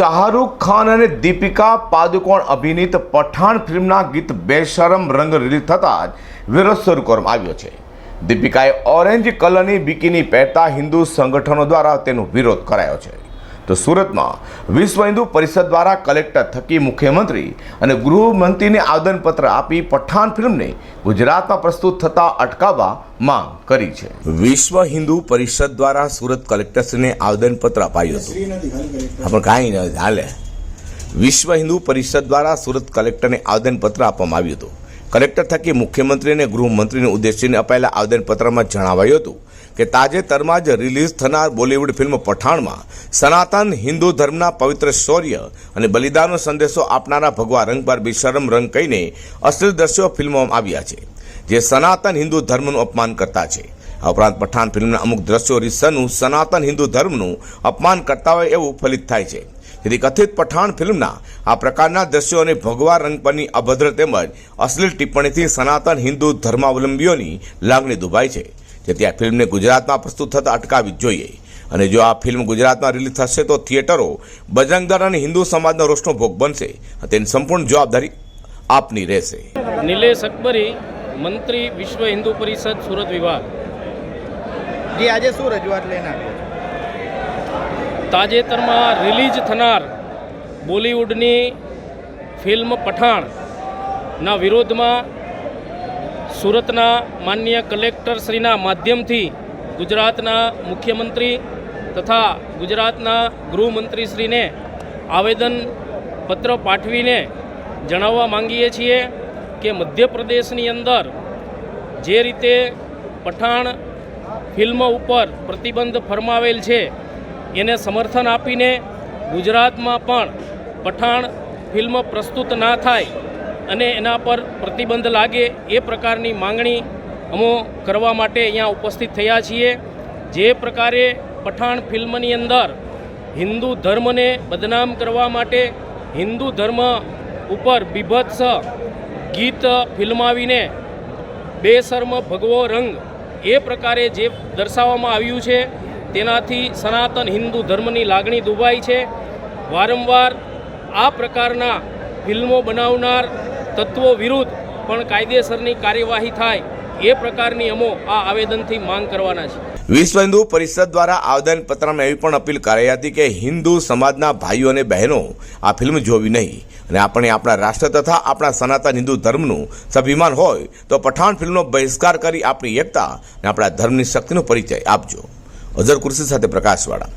શાહરૂખ ખાન અને દીપિકા પાદુકોણ અભિનીત પઠાણ ફિલ્મના ગીત બેશરમ રંગ રિલીઝ થતાં જ વિરોધ શરૂ કરવામાં આવ્યો છે. દીપિકાએ ઓરેન્જ કલરની બિકીની પહેરતા હિન્દુ સંગઠનો દ્વારા તેનો વિરોધ કરાયો છે. તો સુરતમાં વિશ્વ હિન્દુ પરિષદ દ્વારા કલેક્ટર થકી મુખ્યમંત્રી અને ગૃહમંત્રીને આવેદનપત્ર આપી પઠાણ ફિલ્મને ગુજરાતમાં પ્રસ્તુત થતા અટકાવવા માંગ કરી છે. વિશ્વ હિન્દુ પરિષદ દ્વારા સુરત કલેક્ટરશ્રીને આવેદનપત્ર અપાયું હતું. કાંઈ ન, હાલે. વિશ્વ હિન્દુ પરિષદ દ્વારા સુરત કલેક્ટરને આવેદનપત્ર આપવામાં આવ્યું હતું. કલેક્ટર થકી મુખ્યમંત્રી અને ગૃહમંત્રીને ઉદ્દેશીને અપાયેલા આવેદનપત્રમાં જણાવાયું હતું કે તાજેતરમાં જ રિલીઝ થનાર બોલિવૂડ ફિલ્મ પઠાણમાં સનાતન હિન્દુ ધર્મના પવિત્ર શૌર્ય અને બલિદાનનો સંદેશો આપનારા ભગવા રંગ પર બિશરમ રંગ કહીને અશ્લીલ દ્રશ્યો ફિલ્મોમાં આવ્યા છે, જે સનાતન હિન્દુ ધર્મનું અપમાન કરતા છે. આ ઉપરાંત પઠાણ ફિલ્મના અમુક દ્રશ્યો રીસનું સનાતન હિન્દુ ધર્મનું અપમાન કરતા હોય એવું ફલિત થાય છે. જેથી કથિત પઠાણ ફિલ્મના આ પ્રકારના દ્રશ્યો અને ભગવા રંગ પરની અભદ્ર તેમજ અશ્લીલ ટિપ્પણીથી સનાતન હિન્દુ ધર્માવલંબીઓની લાગણી દુભાઈ છે. જેથી ત્યાં ફિલ્મને ગુજરાતમાં પ્રસ્તુત થતાં અટકાવવી જ જોઈએ. અને જો આ ફિલ્મ ગુજરાતમાં રિલીઝ થશે તો થિયેટરો બજરંગ દળ અને હિન્દુ સમાજનો રોષનો ભોગ બનશે. તેની સંપૂર્ણ જવાબદારી આપની રહેશે. નિલેશ અકબરી મંત્રી વિશ્વ હિન્દુ પરિષદ સુરત વિભાગ. જી આજે શું રજૂઆત લઈને તાજેતરમાં રિલીઝ થનાર બોલિવૂડની ફિલ્મ પઠાણના વિરોધમાં સુરતના માનનીય કલેક્ટરશ્રીના માધ્યમથી ગુજરાતના મુખ્યમંત્રી તથા ગુજરાતના ગૃહમંત્રીશ્રીને આવેદન પત્ર પાઠવીને જણાવવા માંગીએ છીએ કે મધ્યપ્રદેશની અંદર જે રીતે પઠાણ ફિલ્મ ઉપર પ્રતિબંધ ફરમાવેલ છે, એને સમર્થન આપીને ગુજરાતમાં પણ પઠાણ ફિલ્મ પ્રસ્તુત ના થાય અને એના પર પ્રતિબંધ લાગે એ પ્રકારની માંગણી અમો કરવા માટે અહીંયા ઉપસ્થિત થયા છીએ. જે પ્રકારે પઠાણ ફિલ્મની અંદર હિન્દુ ધર્મને બદનામ કરવા માટે હિન્દુ ધર્મ ઉપર બીભત્સ ગીત ફિલ્માવીને બેશર્મ ભગવો રંગ એ પ્રકારે જે દર્શાવવામાં આવ્યું છે તેનાથી સનાતન હિન્દુ ધર્મની લાગણી દુભાઈ છે. વારંવાર આ પ્રકારના ફિલ્મો બનાવનાર તત્વો વિરુદ્ધ પણ કાયદેસરની કાર્યવાહી થાય એ પ્રકારની અમો આ આવેદનથી માંગ કરવાના છે. વિશ્વ હિન્દુ પરિષદ દ્વારા આવેદનપત્રમાં એવી પણ અપીલ કરાઈ હતી કે હિન્દુ સમાજના ભાઈઓ અને બહેનો આ ફિલ્મ જોવી નહીં અને આપણે આપણા રાષ્ટ્ર તથા આપણા સનાતન હિન્દુ ધર્મનું સ્વાભિમાન હોય તો પઠાણ ફિલ્મનો બહિષ્કાર કરી આપણી એકતા અને આપણા ધર્મની શક્તિનો પરિચય આપજો. અઝર કુર્સી સાથે પ્રકાશવાળા.